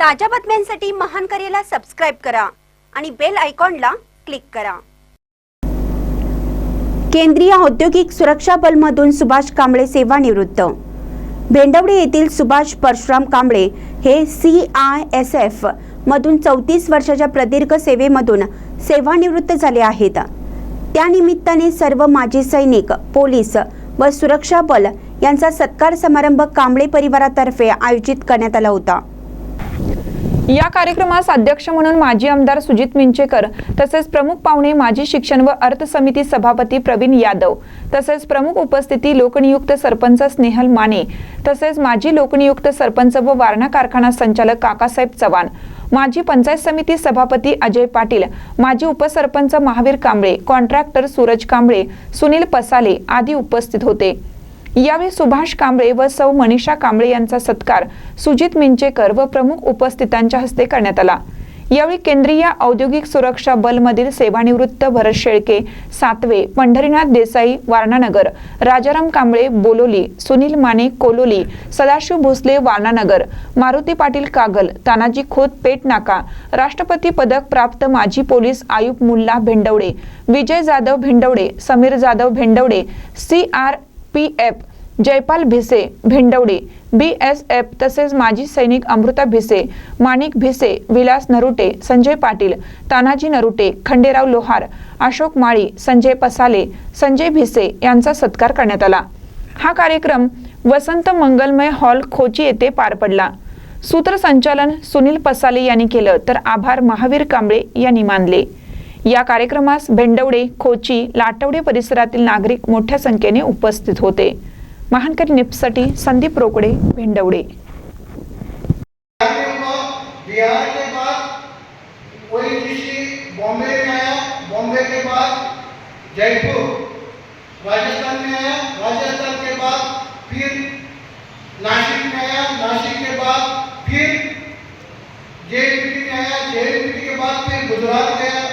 ताज्या बातम्यांसाठी महान करेला सबस्क्राईब करा आणि बेल आयकॉनला क्लिक करा. केंद्रीय औद्योगिक सुरक्षा बलमधून सुभाष कांबळे सेवानिवृत्त. भेंडवडे येथील सुभाष परशुराम कांबळे हे सी आय एस एफ मधून चौतीस वर्षाच्या प्रदीर्घ सेवेमधून सेवानिवृत्त झाले आहेत. त्यानिमित्ताने सर्व माजी सैनिक पोलीस व सुरक्षा बल यांचा सत्कार समारंभ कांबळे परिवारातर्फे आयोजित करण्यात आला होता. या कार्यक्रमास अध्यक्ष म्हणून माजी आमदार सुजित मिंचेकर तसेच प्रमुख पाहुणे माजी शिक्षण व अर्थ समिती सभापती प्रवीण यादव तसेच प्रमुख उपस्थिती लोकनियुक्त सरपंच स्नेहल माने तसेच माजी लोकनियुक्त सरपंच व वारणा कारखाना संचालक काकासाहेब चव्हाण माजी पंचायत समिती सभापती अजय पाटील माजी उपसरपंच महावीर कांबळे कॉन्ट्रॅक्टर सूरज कांबळे सुनील पसाले आदी उपस्थित होते. यावेळी सुभाष कांबळे व सौ मनीषा कांबळे यांचा सत्कार सुजित मिंचेकर व प्रमुख उपस्थितांच्या हस्ते करण्यात आला. यावेळी केंद्रीय औद्योगिक सुरक्षा बलमधील सेवानिवृत्त भरत शेळके सातवे पंढरीनाथ देसाई वारणानगर राजाराम कांबळे बोलोली सुनील माने कोलोली सदाशिव भोसले वारणानगर मारुती पाटील कागल तानाजी खोत पेट नाका राष्ट्रपती पदक प्राप्त माजी पोलीस आयुक्त Mulla Bhendawade Vijay Jadhav Bhendawade Sameer Jadhav Bhendawade C R P F Jaypal Bhise Bhendawade B S F तसेच माजी सैनिक अमृता भिसे माणिक भिसे विलास नरुटे संजय पाटील तानाजी नरुटे खंडेराव लोहार अशोक माळी संजय पसाले संजय भिसे यांचा सत्कार करण्यात आला. हा कार्यक्रम वसंत मंगलमय हॉल खोची येथे पार पडला. सूत्रसंचालन सुनील पसाले यांनी केलं तर आभार महावीर कांबळे यांनी मानले. या कार्यक्रमास भेंडवडे खोची लाटवडे परिसरातील नागरिक मोठ्या संख्येने उपस्थित होते. महानकरी निपसाठी संदीप रोकडे भेंडवडे राजस्थान में आया राजस्थान के बाद फिर नासिक में आया नासिक के बाद फिर में आया के बाद फिर गुजरात गया